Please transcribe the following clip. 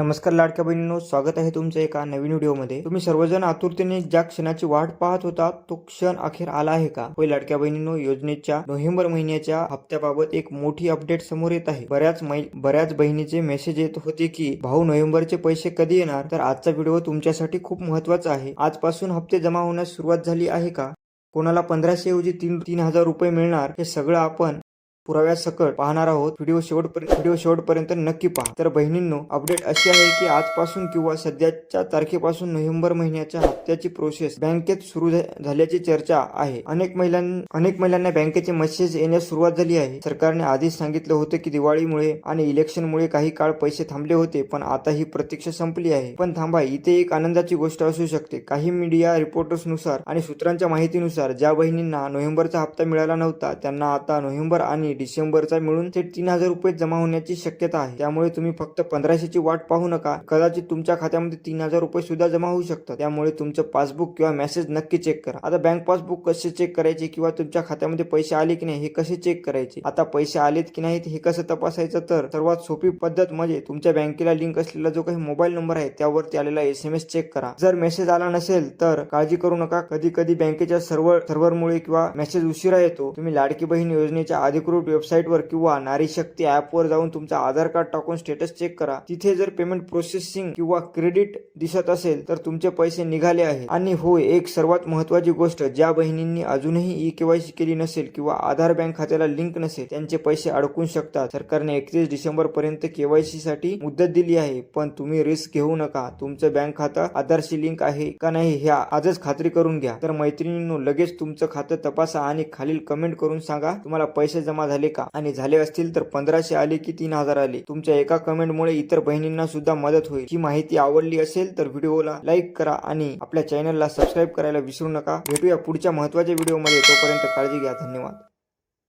नमस्कार लाडक्या बहिणींनो स्वागत आहे तुमचं एका नवीन व्हिडिओमध्ये. तुम्ही सर्वजण आतुरतेने ज्या क्षणाची वाट पाहत होता तो क्षण अखेर आला आहे का? होय लाडक्या बहिणींनो योजनेच्या नोव्हेंबर महिन्याच्या हप्त्याबाबत एक मोठी अपडेट समोर येत आहे. बऱ्याच बऱ्याच बहिणीचे मेसेज येत होते की भाऊ नोव्हेंबरचे पैसे कधी येणार? तर आजचा व्हिडिओ तुमच्यासाठी खूप महत्त्वाचा आहे. आजपासून हप्ते जमा होण्यास सुरुवात झाली आहे का? कोणाला पंधराशे ऐवजी तीन तीन हजार रुपये मिळणार? हे सगळं आपण पुराव्यासकट पाहणार आहोत. व्हिडिओ शेवटपर्यंत व्हिडिओ शेवटपर्यंत नक्की पहा. तर बहिणींनो अपडेट अशी आहे की आजपासून किंवा सध्याच्या तारखेपासून नोव्हेंबर महिन्याच्या हप्त्याची प्रोसेस बँकेत सुरू झा- झाल्याची चर्चा आहे. अनेक महिलां अनेक महिलांना बँकेचे मेसेज येण्यास सुरुवात झाली आहे. सरकारने आधीच सांगितलं होतं की दिवाळीमुळे आणि इलेक्शनमुळे काही काळ पैसे थांबले होते पण आता ही प्रतीक्षा संपली आहे. पण थांबा इथे एक आनंदाची गोष्ट असू शकते. काही मीडिया रिपोर्टर्सनुसार आणि सूत्रांच्या माहितीनुसार ज्या बहिणींना नोव्हेंबरचा हप्ता मिळाला नव्हता त्यांना आता नोव्हेंबर आणि डिसेंबरचा मिळून थेट तीन हजार रुपये जमा होण्याची शक्यता आहे. त्यामुळे तुम्ही फक्त पंधराशेची वाट पाहू नका. कदाचित तुमच्या खात्यामध्ये तीन हजार रुपये सुद्धा जमा होऊ शकतात. त्यामुळे तुमचं पासबुक किंवा मेसेज नक्की चेक करा. आता बँक पासबुक कसे चेक करायचे किंवा तुमच्या खात्यामध्ये पैसे आले की नाही हे कसे चेक करायचे? आता पैसे आलेत की नाहीत हे कसं तपासायचं? तर सर्वात सोपी पद्धत म्हणजे तुमच्या बँकेला लिंक असलेला जो काही मोबाईल नंबर आहे त्यावरती आलेला एस एम एस चेक करा. जर मेसेज आला नसेल तर काळजी करू नका. कधी कधी बँकेच्या सर्व्हर सर्व्हरमुळे किंवा मेसेज उशिरा येतो. तुम्ही लाडकी बहीण योजनेच्या अधिकृत वेबसाईटवर किंवा नारी शक्ती ॲपवर जाऊन तुमचा आधार कार्ड टाकून स्टेटस चेक करा. तिथे जर पेमेंट प्रोसेसिंग किंवा क्रेडिट दिसत असेल तर तुमचे पैसे निघाले आहेत. आणि होय एक सर्वात महत्वाची गोष्ट ज्या बहिणींनी अजूनही ई केवायसी केली नसेल किंवा आधार बँक खात्याला लिंक नसेल त्यांचे पैसे अडकून शकतात. सरकारने एकतीस डिसेंबर पर्यंत केवायसी साठी मुदत दिली आहे. पण तुम्ही रिस्क घेऊ नका. तुमचं बँक खातं आधारशी लिंक आहे का नाही हे आजच खात्री करून घ्या. तर मैत्रिणींनो लगेच तुमचं खातं तपासा आणि खालील कमेंट करून सांगा. तुम्हाला पैसे जमा झाले का? आणि झाले असतील तर पंधराशे आले की तीन हजार आले. तुमच्या एका कमेंटमुळे इतर बहिणींना सुद्धा मदत होईल. ही माहिती आवडली असेल तर व्हिडिओला लाईक करा आणि आपल्या चॅनलला सबस्क्राईब करायला विसरू नका. भेटूया पुढच्या महत्त्वाच्या व्हिडिओमध्ये. तोपर्यंत काळजी घ्या. धन्यवाद.